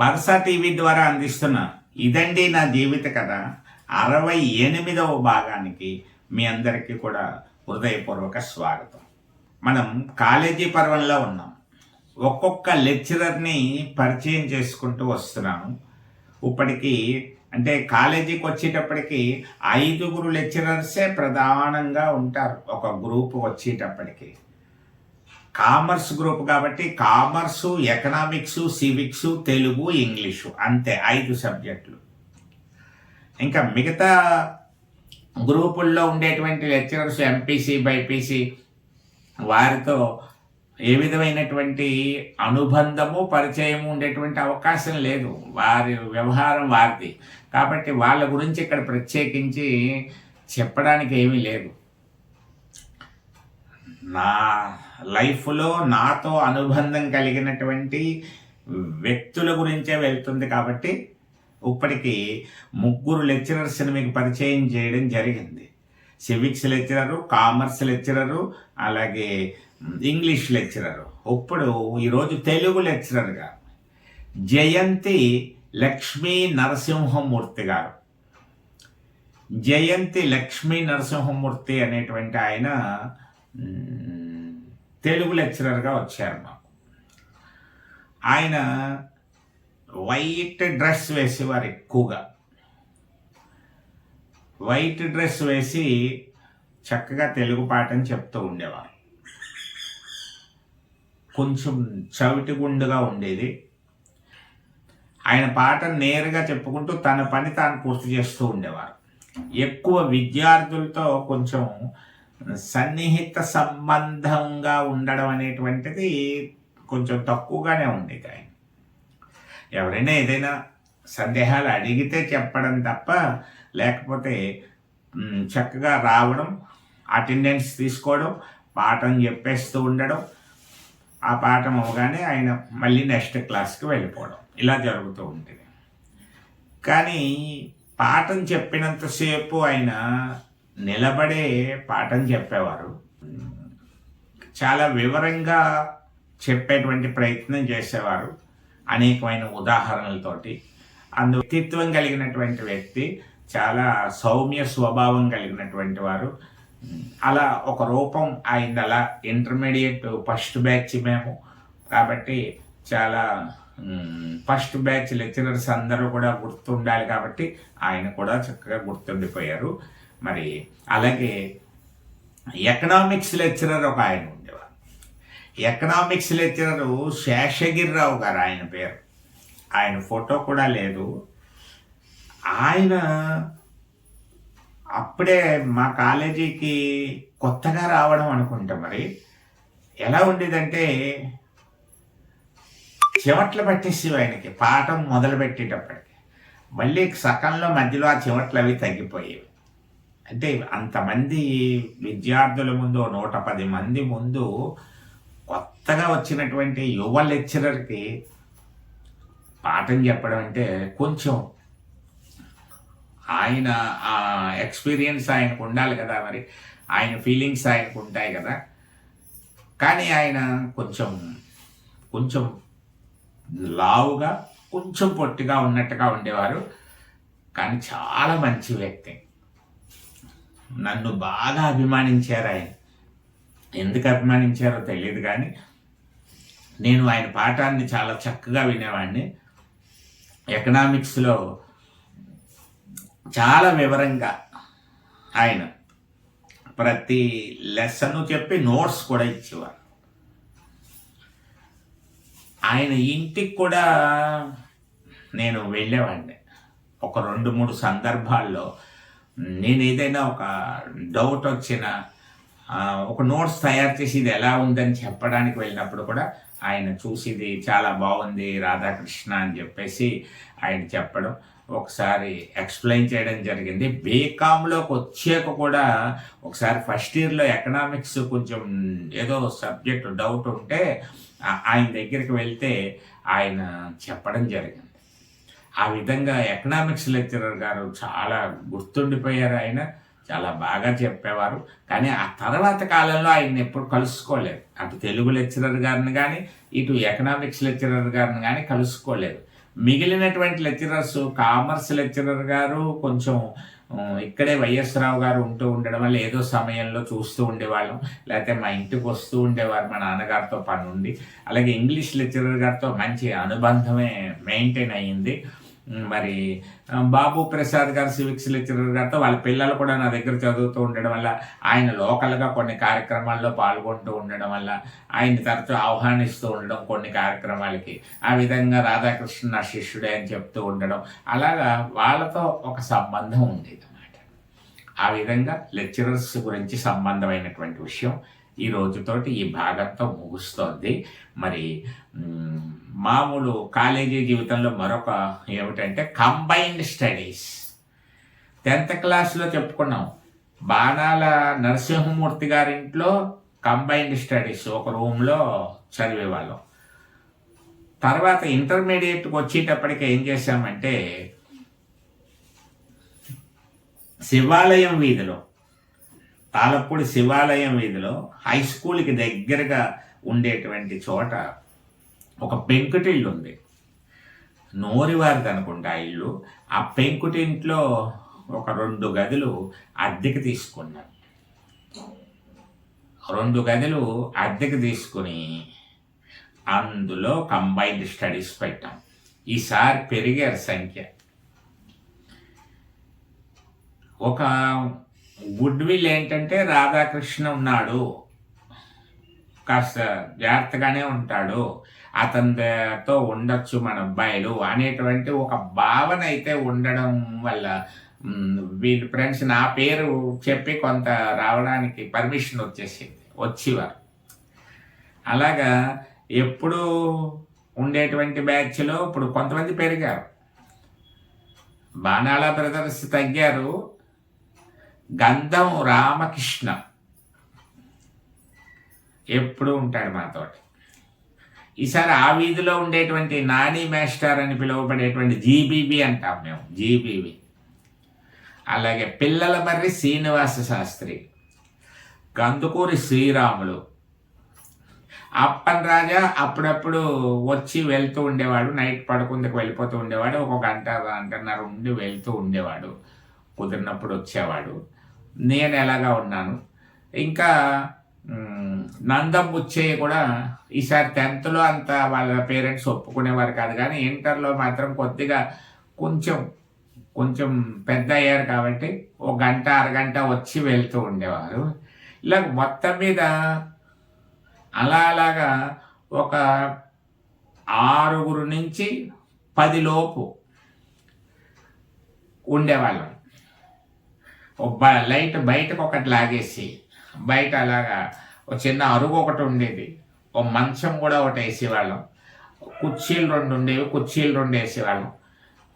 Parasa TV ద్వారా అందిస్తున్న ఇదండి నా జీవిత కథ. అరవై ఎనిమిదవ భాగానికి మీ అందరికీ కూడా హృదయపూర్వక స్వాగతం. మనం కాలేజీ పర్వంలో ఉన్నాం. ఒక్కొక్క లెక్చరర్ని పరిచయం చేసుకుంటూ వస్తున్నాను. ఇప్పటికీ అంటే కాలేజీకి వచ్చేటప్పటికి ఐదుగురు లెక్చరర్సే ప్రధానంగా ఉంటారు ఒక గ్రూప్ వచ్చేటప్పటికి. కామర్స్ గ్రూప్ కాబట్టి commerce economics civics Telugu English అంతే ఐదు సబ్జెక్టులు. ఇంకా మిగతా గ్రూపుల్లో ఉండేటువంటి లెక్చరర్స్ ఎంపీసీ బైపీసీ వారితో ఏ విధమైనటువంటి అనుబంధము పరిచయము ఉండేటువంటి అవకాశం లేదు. వారి వ్యవహారం వారిది. కాబట్టి వాళ్ళ గురించి ఇక్కడ ప్రత్యేకించి చెప్పడానికి ఏమీ లేదు. నా లైఫ్లో నాతో అనుబంధం కలిగినటువంటి వ్యక్తుల గురించే వెళ్తుంది కాబట్టి ఇప్పటికీ ముగ్గురు లెక్చరర్స్ని మీకు పరిచయం చేయడం జరిగింది. సివిక్స్ లెక్చరరు కామర్స్ లెక్చరరు అలాగే ఇంగ్లీష్ లెక్చరరు. ఇప్పుడు ఈరోజు తెలుగు లెక్చరర్గా జయంతి లక్ష్మీ నరసింహమూర్తి గారు. జయంతి లక్ష్మీ నరసింహమూర్తి అనేటువంటి ఆయన తెలుగు లెక్చరర్గా వచ్చారు మాకు. ఆయన వైట్ డ్రెస్ వేసేవారు ఎక్కువగా. వైట్ డ్రెస్ వేసి చక్కగా తెలుగు పాఠం చెప్తూ ఉండేవారు. కొంచెం చవిటి గుండుగా ఉండేది. ఆయన పాట నేరుగా చెప్పుకుంటూ తన పని తాను పూర్తి చేస్తూ ఉండేవారు. ఎక్కువ విద్యార్థులతో కొంచెం సన్నిహిత సంబంధంగా ఉండడం అనేటువంటిది కొంచెం తక్కువగానే ఉండేది ఆయన ఎవరైనా ఏదైనా సందేహాలు అడిగితే చెప్పడం తప్ప లేకపోతే చక్కగా రావడం అటెండెన్స్ తీసుకోవడం పాఠం చెప్పేస్తూ ఉండడం ఆ పాఠం అవగానే ఆయన మళ్ళీ నెక్స్ట్ క్లాస్కి వెళ్ళిపోవడం. ఇలా జరుగుతూ ఉంటుంది. కానీ పాఠం చెప్పినంతసేపు ఆయన నిలబడే పాఠం చెప్పేవారు. చాలా వివరంగా చెప్పేటువంటి ప్రయత్నం చేసేవారు అనేకమైన ఉదాహరణలతోటి. అందు వ్యక్తిత్వం కలిగినటువంటి వ్యక్తి చాలా సౌమ్య స్వభావం కలిగినటువంటి వారు. అలా ఒక రూపం అయింది అలా ఇంటర్మీడియట్ ఫస్ట్ బ్యాచ్ మేము. కాబట్టి చాలా ఫస్ట్ బ్యాచ్ లెక్చరర్స్ అందరూ కూడా గుర్తుండాలి కాబట్టి ఆయన కూడా చక్కగా గుర్తుండిపోయారు. మరి అలాగే ఎకనామిక్స్ లెక్చరర్ ఒక ఆయన ఉండేవారు. ఎకనామిక్స్ లెక్చరరు శేషగిరిరావు గారు ఆయన పేరు. ఆయన ఫోటో కూడా లేదు. ఆయన అప్పుడే మా కాలేజీకి కొత్తగా రావడం అనుకుంటా మరి ఎలా ఉండేదంటే చెమట్లు పట్టేసి ఆయనకి పాఠం మొదలు పెట్టేటప్పటికి మళ్ళీ సకంలో మధ్యలో ఆ చెమట్లు అవి తగ్గిపోయేవి. అంటే అంతమంది విద్యార్థుల ముందు నూట పది మంది ముందు కొత్తగా వచ్చినటువంటి యువ లెక్చరర్కి పాఠం చెప్పడం అంటే కొంచెం ఆయన ఆ ఎక్స్పీరియన్స్ ఆయనకు ఉండాలి కదా మరి. ఆయన ఫీలింగ్స్ ఆయనకు ఉంటాయి కదా. కానీ ఆయన కొంచెం కొంచెం లావుగా కొంచెం పొట్టిగా ఉన్నట్టుగా ఉండేవారు. కానీ చాలా మంచి వ్యక్తి. నన్ను బాగా అభిమానించారు ఆయన. ఎందుకు అభిమానించారో తెలియదు కానీ నేను ఆయన పాఠాన్ని చాలా చక్కగా వినేవాడిని ఎకనామిక్స్లో చాలా వివరంగా ఆయన ప్రతి లెసన్ చెప్పి నోట్స్ కూడా ఇచ్చేవారు. ఆయన ఇంటికి కూడా నేను వెళ్ళేవాడిని ఒక రెండు మూడు సందర్భాల్లో నేను ఏదైనా ఒక డౌట్ వచ్చిన ఒక నోట్స్ తయారు చేసి ఇది ఎలా ఉందని చెప్పడానికి వెళ్ళినప్పుడు కూడా ఆయన చూసింది చాలా బాగుంది రాధాకృష్ణ అని చెప్పేసి ఆయన చెప్పడం ఒకసారి ఎక్స్ప్లెయిన్ చేయడం జరిగింది. బీకామ్లోకి వచ్చాక కూడా ఒకసారి ఫస్ట్ ఇయర్లో ఎకనామిక్స్ కొంచెం ఏదో సబ్జెక్ట్ డౌట్ ఉంటే ఆయన దగ్గరికి వెళ్తే ఆయన చెప్పడం జరిగింది. ఆ విధంగా ఎకనామిక్స్ లెక్చరర్ గారు చాలా గుర్తుండిపోయారు ఆయన. చాలా బాగా చెప్పేవారు. కానీ ఆ తర్వాత కాలంలో ఆయన ఎప్పుడు కలుసుకోలేదు. అటు తెలుగు లెక్చరర్ గారిని కానీ ఇటు ఎకనామిక్స్ లెక్చరర్ గారిని కానీ కలుసుకోలేదు. మిగిలినటువంటి లెక్చరర్స్ కామర్స్ లెక్చరర్ గారు కొంచెం ఇక్కడే వైఎస్ రావు గారు ఉంటూ ఉండడం వల్ల ఏదో సమయంలో చూస్తూ ఉండేవాళ్ళం. లేకపోతే మా ఇంటికి వస్తూ ఉండేవారు మా నాన్నగారితో పని ఉండి అలాగే ఇంగ్లీష్ లెక్చరర్ గారితో మంచి అనుబంధమే మెయింటైన్ అయ్యింది. మరి బాబు ప్రసాద్ గారు సివిక్స్ లెక్చరర్ గారితో వాళ్ళ పిల్లలు కూడా నా దగ్గర చదువుతూ ఉండడం వల్ల ఆయన లోకల్గా కొన్ని కార్యక్రమాల్లో పాల్గొంటూ ఉండడం వల్ల ఆయన తరచూ ఆహ్వానిస్తూ ఉండడం కొన్ని కార్యక్రమాలకి. ఆ విధంగా రాధాకృష్ణ నా శిష్యుడే అని చెప్తూ ఉండడం. అలాగా వాళ్ళతో ఒక సంబంధం ఉండేది అన్నమాట ఆ విధంగా లెక్చరర్స్ గురించి సంబంధమైనటువంటి విషయం. ఈ రోజుతోటి ఈ భాగంతో ముగుస్తోంది. మరి మామూలు కాలేజీ జీవితంలో మరొక ఏమిటంటే కంబైన్డ్ స్టడీస్. టెన్త్ క్లాస్లో చెప్పుకున్నాం. బాణాల నరసింహమూర్తి గారింట్లో కంబైన్డ్ స్టడీస్ ఒక రూమ్లో చదివేవాళ్ళం. తర్వాత ఇంటర్మీడియట్కి వచ్చేటప్పటికి ఏం చేశామంటే శివాలయం వీధిలో తాళపూడి శివాలయం వీధిలో హై స్కూల్కి దగ్గరగా ఉండేటువంటి చోట ఒక పెంకుటిల్లు ఉంది నోరివారిది అనుకుంటా ఆ ఇల్లు. ఆ పెంకుటింట్లో ఒక రెండు గదులు అద్దెకి తీసుకున్నారు రెండు గదులు అద్దెకి తీసుకుని అందులో కంబైన్డ్ స్టడీస్ పెట్టాం. ఈసారి పెరిగారు సంఖ్య. ఒక గుడ్ విల్ ఏంటంటే రాధాకృష్ణ ఉన్నాడు. కాస్త జాగ్రత్తగానే ఉంటాడు. అతనితో ఉండొచ్చు మన అబ్బాయిలు అనేటువంటి ఒక భావన అయితే ఉండడం వల్ల వీళ్ళు వీళ్ళ ఫ్రెండ్స్ నా పేరు చెప్పి కొంత రావడానికి పర్మిషన్ వచ్చేసింది వచ్చేవారు. అలాగా ఎప్పుడు ఉండేటువంటి బ్యాచ్లో ఇప్పుడు కొంతమంది పెరిగారు. బాణాల బ్రదర్స్ తగ్గారు. గంధం రామకృష్ణ. ఎప్పుడు ఉంటాడు మాతోటి. ఈసారి ఆ వీధిలో ఉండేటువంటి నాని మాస్టర్ అని పిలువబడేటువంటి జీబీబీ అంటాం మేము జీబీబీ. అలాగే పిల్లల మర్రి శ్రీనివాస శాస్త్రి గందుకూరి శ్రీరాములు. అప్పన్ రాజా అప్పుడప్పుడు వచ్చి వెళ్తూ ఉండేవాడు నైట్ పడుకుందుకు వెళ్ళిపోతూ ఉండేవాడు ఒక గంట గంటన్నర ఉండి వెళ్తూ ఉండేవాడు కుదిరినప్పుడు వచ్చేవాడు. నేను ఎలాగా ఉన్నాను? ఇంకా నందం బుచ్చయ్య కూడా ఈసారి టెన్త్లో అంత వాళ్ళ పేరెంట్స్ ఒప్పుకునేవారు కాదు. కానీ ఇంటర్లో మాత్రం కొద్దిగా కొంచెం కొంచెం పెద్ద అయ్యారు కాబట్టి ఒక గంట అరగంట వచ్చి వెళ్తూ ఉండేవారు. ఇలా మొత్తం మీద అలా అలాగా ఒక ఆరుగురు నుంచి పదిలోపు ఉండేవాళ్ళం. లైట్ బయటకు ఒకటి లాగేసి బయట అలాగా ఒక చిన్న అరుగు ఒకటి ఉండేది. ఒక మంచం కూడా ఒకటి వేసేవాళ్ళం. కుర్చీలు రెండు ఉండేవి కుర్చీలు రెండు వేసేవాళ్ళం.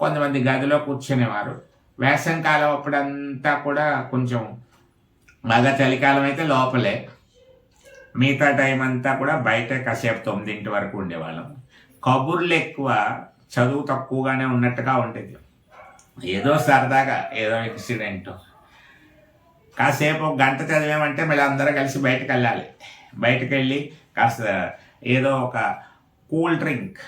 కొంతమంది గదిలో కూర్చునేవారు. వేసంకాలం అప్పుడంతా కూడా కొంచెం బాగా చలికాలం అయితే లోపలే. మిగతా టైం అంతా కూడా బయట కాసేపు తొమ్మిదింటి వరకు ఉండేవాళ్ళం. కబుర్లు ఎక్కువ చదువు తక్కువగానే ఉన్నట్టుగా ఉండేది. ఏదో సరదాగా ఏదో ఇన్సిడెంట్ కాసేపు గంట చదివామంటే మళ్ళీ అందరూ కలిసి బయటకు వెళ్ళాలి. బయటకు వెళ్ళి కాస్త ఏదో ఒక కూల్ డ్రింక్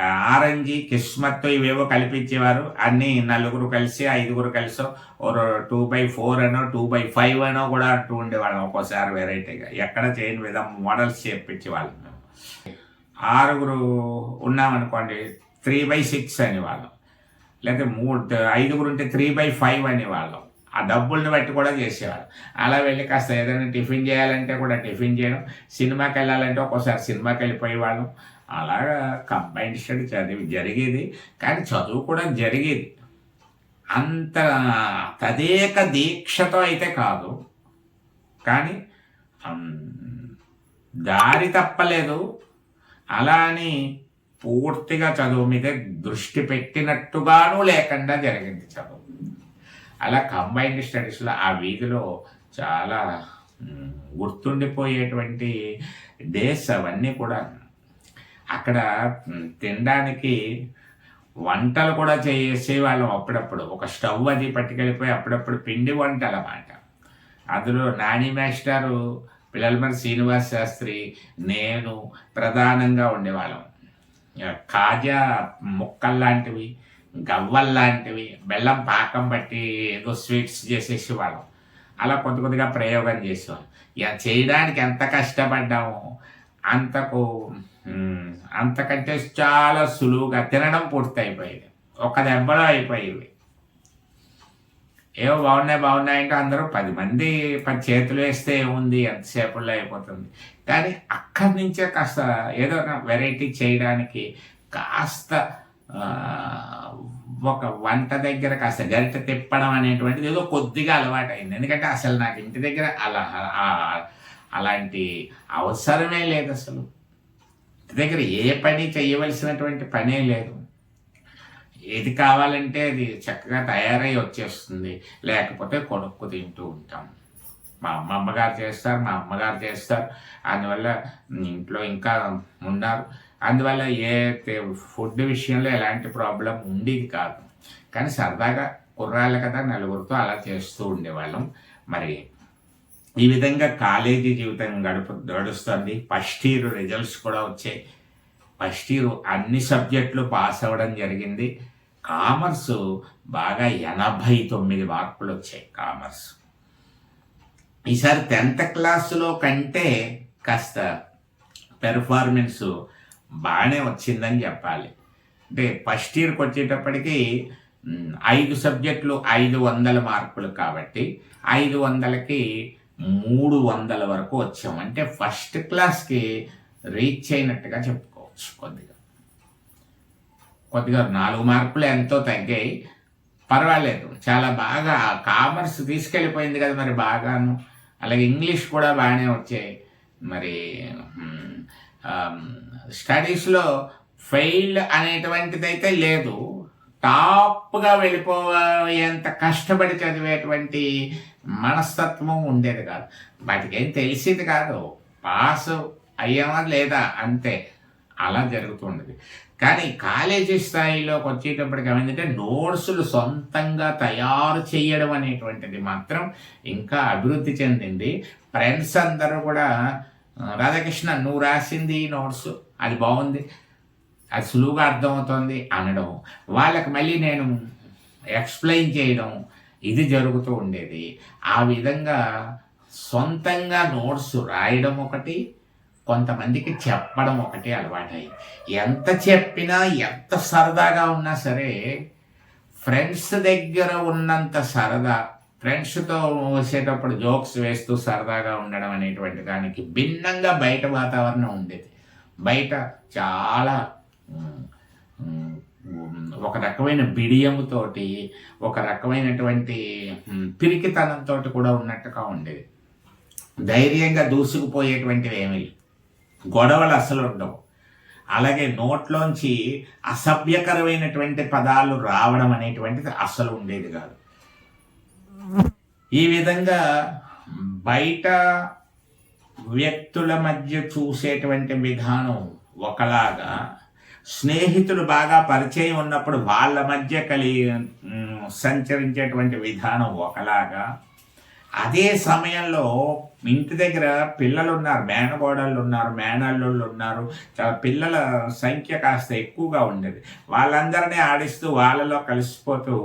ఆరెంజీ కిస్మత్ ఇవేవో కల్పించేవారు. అన్నీ నలుగురు కలిసి ఐదుగురు కలిసో ఓ టూ బై ఫోర్ అనో టూ బై ఫైవ్ అనో కూడా అంటూ ఉండేవాళ్ళం ఒక్కోసారి వెరైటీగా. ఎక్కడ చేయని విధం మోడల్స్ చేపించేవాళ్ళం మేము. ఆరుగురు ఉన్నామనుకోండి త్రీ బై సిక్స్ అనేవాళ్ళం. లేకపోతే మూడు ఐదుగురు ఉంటే త్రీ బై ఫైవ్ అనేవాళ్ళం. ఆ డబ్బుల్ని బట్టి కూడా చేసేవాళ్ళం. అలా వెళ్ళి కాస్త ఏదైనా టిఫిన్ చేయాలంటే కూడా టిఫిన్ చేయడం. సినిమాకి వెళ్ళాలంటే ఒక్కోసారి సినిమాకి వెళ్ళిపోయేవాళ్ళం. అలాగా కంబైన్డ్ స్టడీ చదివి జరిగేది. కానీ చదువు కూడా జరిగేది. అంత తదేక దీక్షతో అయితే కాదు. కానీ దారి తప్పలేదు. అలా అని పూర్తిగా చదువు మీద దృష్టి పెట్టినట్టుగాను లేకుండా జరిగింది చదువు. అలా కంబైన్డ్ స్టడీస్లో ఆ వీధిలో చాలా గుర్తుండిపోయేటువంటి డేస్ అవన్నీ కూడా. అక్కడ తినడానికి వంటలు కూడా చేసేవాళ్ళం అప్పుడప్పుడు. ఒక స్టవ్ అది పట్టుకెళ్ళిపోయి అప్పుడప్పుడు పిండి వంటలు అన్నమాట. అందులో నాని మాస్టారు పిల్లలమరి శ్రీనివాస్ శాస్త్రి నేను ప్రధానంగా ఉండేవాళ్ళం. కాజా ముక్కల్లాంటివి గవ్వల్లాంటివి లాంటివి బెల్లం పాకం బట్టి ఏదో స్వీట్స్ చేసేసి వాళ్ళం అలా కొద్ది కొద్దిగా ప్రయోగం చేసేవాళ్ళం. ఇక చేయడానికి ఎంత కష్టపడ్డాము అంతకు అంతకంటే చాలా సులువుగా తినడం పూర్తయిపోయేది. ఒక దెబ్బలో అయిపోయేవి. ఏవో బాగున్నాయి బాగున్నాయి అంటే అందరూ పది మంది పది చేతులు వేస్తే ఏముంది? ఎంతసేపుల్లో అయిపోతుంది? కానీ అక్కడి నుంచే కాస్త ఏదో ఒక వెరైటీ చేయడానికి కాస్త ఒక వంట దగ్గర కాస్త గరిట తిప్పడం అనేటువంటిది ఏదో కొద్దిగా అలవాటైంది. ఎందుకంటే అసలు నాకు ఇంటి దగ్గర అలా అలాంటి అవసరమే లేదు అసలు. ఇంటి దగ్గర ఏ పని చేయవలసినటువంటి పనే లేదు. ఏది కావాలంటే అది చక్కగా తయారై వచ్చేస్తుంది. లేకపోతే కొనుక్కు తింటూ ఉంటాం. మా అమ్మమ్మగారు చేస్తారు మా అమ్మగారు చేస్తారు. అందువల్ల ఇంట్లో ఇంకా ఉన్నారు. అందువల్ల ఏ ఫుడ్ విషయంలో ఎలాంటి ప్రాబ్లం ఉండేది కాదు. కానీ సరదాగా కుర్రాళ్ళు కదా నలుగురితో అలా చేస్తూ ఉండేవాళ్ళం. మరి ఈ విధంగా కాలేజీ జీవితం గడుపు గడుస్తుంది. ఫస్ట్ ఇయర్ రిజల్ట్స్ కూడా వచ్చాయి. ఫస్ట్ ఇయర్ అన్ని సబ్జెక్టులు పాస్ అవ్వడం జరిగింది. కామర్స్ బాగా ఎనభై తొమ్మిది మార్కులు వచ్చాయి కామర్స్. ఈసారి టెన్త్ క్లాసులో కంటే కాస్త పెర్ఫార్మెన్స్ బాగానే వచ్చిందని చెప్పాలి. అంటే ఫస్ట్ ఇయర్కి వచ్చేటప్పటికి ఐదు సబ్జెక్టులు ఐదు వందల మార్కులు కాబట్టి ఐదు వందలకి మూడు వందల వరకు వచ్చాం. అంటే ఫస్ట్ క్లాస్కి రీచ్ అయినట్టుగా చెప్పుకోవచ్చు కొద్దిగా. కొద్దిగా నాలుగు మార్కులు ఎంతో తగ్గాయి. పర్వాలేదు చాలా బాగా కామర్స్ తీసుకెళ్ళిపోయింది కదా మరి బాగాను. అలాగే ఇంగ్లీష్ కూడా బాగానే వచ్చాయి. మరి స్టడీస్లో ఫెయిల్ అనేటువంటిది అయితే లేదు. టాప్గా వెళ్ళిపోయేంత కష్టపడి చదివేటువంటి మనస్తత్వం ఉండేది కాదు. వాటికి ఏం తెలిసేది కాదు. పాస్ అయ్యామా లేదా అంతే. అలా జరుగుతుండేది. కానీ కాలేజీ స్థాయిలోకి వచ్చేటప్పటికి ఏమైందంటే నోట్సులు సొంతంగా తయారు చేయడం అనేటువంటిది మాత్రం ఇంకా అభివృద్ధి చెందింది. ఫ్రెండ్స్ అందరూ కూడా రాధాకృష్ణ నువ్వు రాసింది ఈ నోట్స్ అది బాగుంది అది సులువుగా అర్థమవుతుంది అనడం. వాళ్ళకి మళ్ళీ నేను ఎక్స్ప్లెయిన్ చేయడం ఇది జరుగుతూ ఉండేది. ఆ విధంగా సొంతంగా నోట్స్ రాయడం ఒకటి కొంతమందికి చెప్పడం ఒకటి అలవాటై. ఎంత చెప్పినా ఎంత సరదాగా ఉన్నా సరే ఫ్రెండ్స్ దగ్గర ఉన్నంత సరదా ఫ్రెండ్స్తో వచ్చేటప్పుడు జోక్స్ వేస్తూ సరదాగా ఉండడం అనేటువంటి దానికి భిన్నంగా బయట వాతావరణం ఉండేది. బయట చాలా ఒక రకమైన బిడియముతోటి ఒక రకమైనటువంటి పిరికితనంతో కూడా ఉన్నట్టుగా ఉండేది. ధైర్యంగా దూసుకుపోయేటువంటివి ఏమీ గొడవలు అసలు ఉండవు. అలాగే నోట్లోంచి అసభ్యకరమైనటువంటి పదాలు రావడం అనేటువంటిది అసలు ఉండేది కాదు. ఈ విధంగా బయట వ్యక్తుల మధ్య చూసేటువంటి విధానం ఒకలాగా స్నేహితులు బాగా పరిచయం ఉన్నప్పుడు వాళ్ళ మధ్య కలిగి సంచరించేటువంటి విధానం ఒకలాగా అదే సమయంలో ఇంటి దగ్గర పిల్లలు ఉన్నారు మేనగోడళ్ళు ఉన్నారు మేనల్లుళ్ళు ఉన్నారు చాలా పిల్లల సంఖ్య కాస్త ఎక్కువగా ఉండేది. వాళ్ళందరినీ ఆడిస్తూ వాళ్ళలో కలిసిపోతూ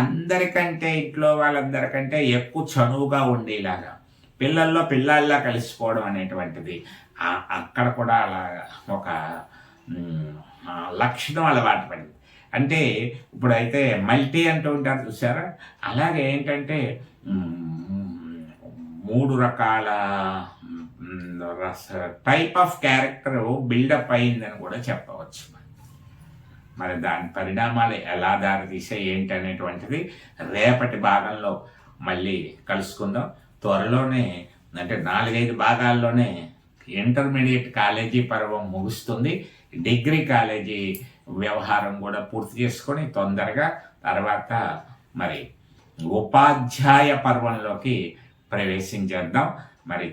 అందరికంటే ఇంట్లో వాళ్ళందరికంటే ఎక్కువ చనువుగా ఉండేలాగా పిల్లల్లో పిల్లల్లా కలిసిపోవడం అనేటువంటిది. అక్కడ కూడా అలా ఒక లక్షణం అలవాటు పడింది. అంటే ఇప్పుడైతే మల్టీ అంటూ ఉంటారు చూసారా? అలాగే ఏంటంటే మూడు రకాల టైప్ ఆఫ్ క్యారెక్టర్ బిల్డప్ అయిందని కూడా చెప్పవచ్చు మరి. దాని పరిణామాలు ఎలా దారితీసాయి ఏంటి అనేటువంటిది రేపటి భాగంలో మళ్ళీ కలుసుకుందాం. త్వరలోనే అంటే నాలుగైదు భాగాల్లోనే ఇంటర్మీడియట్ కాలేజీ పర్వం ముగుస్తుంది. డిగ్రీ కాలేజీ వ్యవహారం కూడా పూర్తి చేసుకొని తొందరగా తర్వాత మరి ఉపాధ్యాయ పర్వంలోకి ప్రవేశించేద్దాం. మరి